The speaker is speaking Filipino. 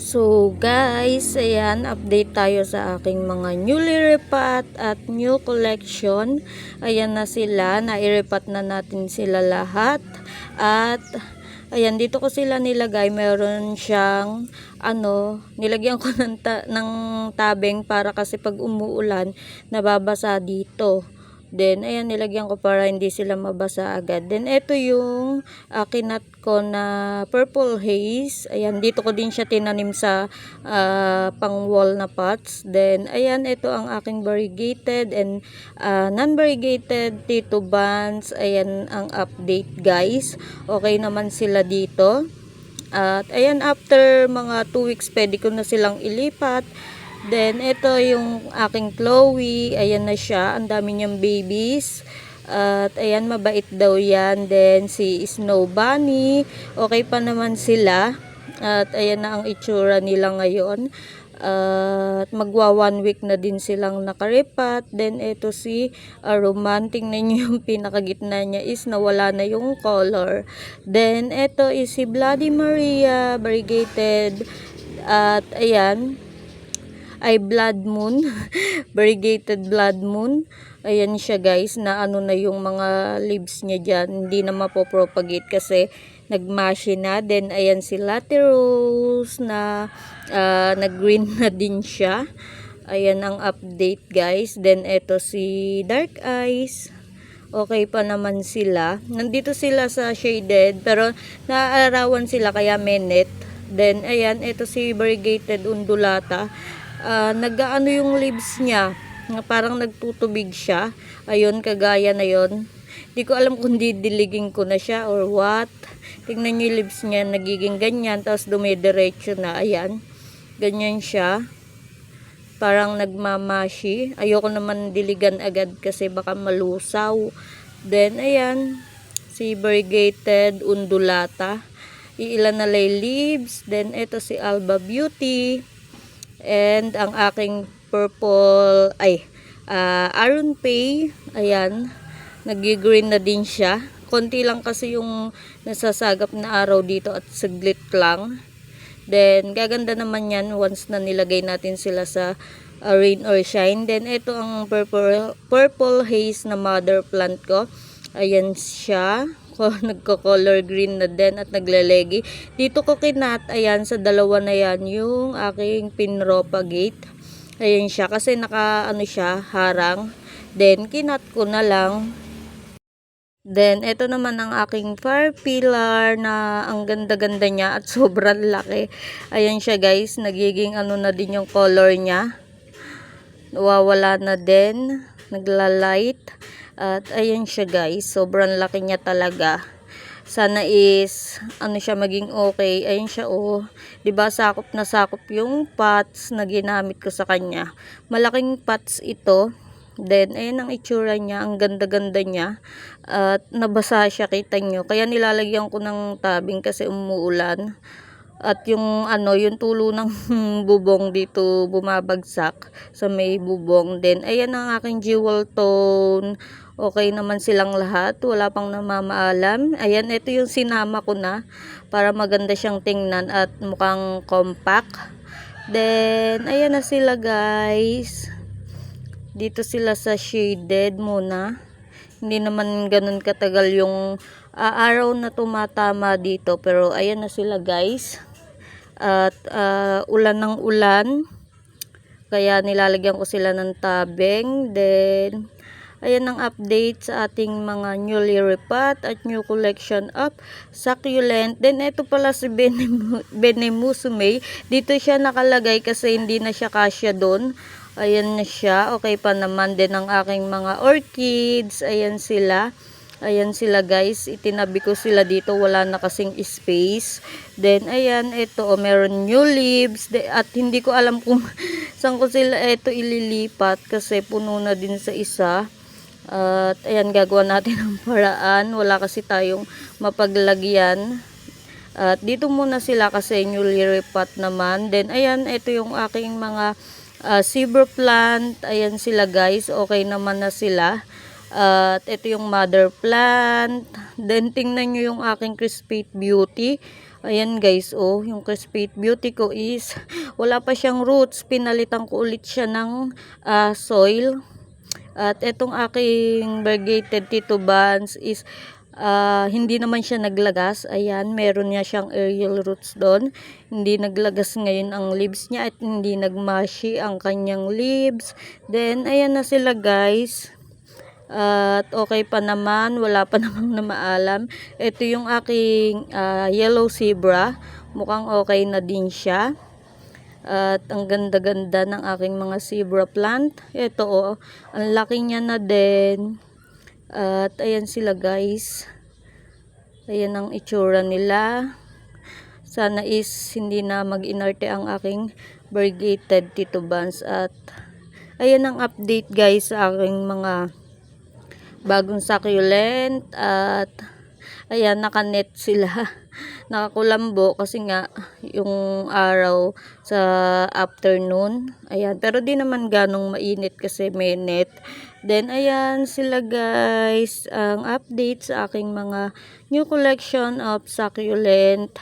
So guys, ayan, update tayo sa aking mga newly repat at new collection. Ayan na sila, nai-repat na natin sila lahat. At ayan, dito ko sila nilagay. Meron siyang ano, nilagyan ko ng, ta- ng tabeng para kasi pag umuulan, nababasa dito. Then, ayan, nilagyan ko para hindi sila mabasa agad. Then, ito yung uh, kinat ko na purple haze. Ayan, dito ko din siya tinanim sa ah, pang-wall na pots. Then, ayan, ito ang aking variegated and ah, non-variegated Tito Buns. Ayan ang update, guys. Okay naman sila dito. At, ayan, after mga 2 weeks, pwede ko na silang ilipat. Then, ito yung aking Chloe. Ayan na siya. Ang dami niyang babies. At, ayan, mabait daw yan. Then, si Snow Bunny. Okay pa naman sila. At, ayan na ang itsura nila ngayon. At, magwa one week na din silang nakaripat. Then, ito si uh, Roman. Tingnan niyo yung pinakagitna niya is nawala na yung color. Then, ito is si Bloody Maria. Variegated. At, ayan ay blood moon. Variegated blood moon. Ayan siya guys na ano na yung mga leaves niya dyan. Hindi na mapopropagate kasi nagmashi na. Then ayan si latte rose na uh, nag green na din siya. Ayan ang update guys. Then eto si dark eyes. Okay pa naman sila. Nandito sila sa shaded pero naaarawan sila kaya may net. Then ayan ito si variegated undulata uh, nag-ano yung leaves niya nga parang nagtutubig siya. Ayun kagaya na yon di ko alam kung didiligin ko na siya or what. Tingnan niyo yung leaves niya nagiging ganyan tapos dumidiretso na ayan. Ganyan siya. Parang nagmamashi. Ayoko naman diligan agad kasi baka malusaw. Then ayan. Si variegated undulata. Iilan na lay leaves. Then ito si alba beauty And ang aking purple, ay, uh, Aron Pay, ayan, nag-green na din siya. Konti lang kasi yung nasasagap na araw dito at saglit lang. Then, gaganda naman yan once na nilagay natin sila sa uh, rain or shine. Then, ito ang purple, purple haze na mother plant ko. Ayan siya ko nagko-color green na din at naglalegi. Dito ko kinat, ayan, sa dalawa na yan, yung aking pinropagate. Ayan siya, kasi naka, ano siya, harang. Then, kinat ko na lang. Then, ito naman ang aking fire pillar na ang ganda-ganda niya at sobrang laki. Ayan siya guys, nagiging ano na din yung color niya. Nawawala na din, nagla-light. At ayan siya guys, sobrang laki niya talaga. Sana is ano siya maging okay. Ayun siya oh. 'Di ba sakop na sakop yung pots na ginamit ko sa kanya. Malaking pots ito. Then ayun ang itsura niya, ang ganda-ganda niya. At nabasa siya kita nyo. Kaya nilalagyan ko ng tabing kasi umuulan at yung ano yung tulo ng bubong dito bumabagsak sa may bubong din. Ayan ang aking jewel tone. Okay naman silang lahat. Wala pang namamaalam. Ayan ito yung sinama ko na para maganda siyang tingnan at mukhang compact. Then ayan na sila guys. Dito sila sa shaded muna. Hindi naman ganun katagal yung uh, araw na tumatama dito. Pero ayan na sila guys at uh, ulan ng ulan. Kaya nilalagyan ko sila ng tabeng. Then ayan ang update sa ating mga newly repat at new collection of succulent. Then ito pala si Benemusume dito siya nakalagay kasi hindi na siya kasya doon. Ayan na siya. Okay pa naman din ang aking mga orchids. Ayan sila Ayan sila guys, itinabi ko sila dito, wala na kasing space. Then ayan, ito oh, meron new leaves de, at hindi ko alam kung saan ko sila ito ililipat kasi puno na din sa isa. At ayan, gagawa natin ng paraan. Wala kasi tayong mapaglagyan. At dito muna sila kasi newly repat naman. Then ayan, ito yung aking mga uh, zebra plant. Ayan sila guys, okay naman na sila. At ito yung mother plant. Then tingnan nyo yung aking crispate beauty. Ayan guys, oh, yung Crispate Beauty ko is wala pa siyang roots. Pinalitan ko ulit siya ng ah, soil. At itong aking variegated Tito Buns is ah, hindi naman siya naglagas. Ayan, meron niya siyang aerial roots doon. Hindi naglagas ngayon ang leaves niya at hindi nagmashi ang kanyang leaves. Then, ayan na sila guys. At okay pa naman, wala pa namang na maalam. Ito yung aking ah, yellow zebra. Mukhang okay na din siya. At ang ganda-ganda ng aking mga zebra plant. Ito oh, ang laki niya na din. At ayan sila guys. Ayan ang itsura nila. Sana is hindi na mag-inarte ang aking variegated Tito Buns. At ayan ang update guys sa aking mga bagong succulent at ayan nakanet sila. Nakakulambo kasi nga yung araw sa afternoon ayan. Pero di naman ganong mainit kasi may net. Then ayan sila guys. Ang update sa aking mga new collection of succulent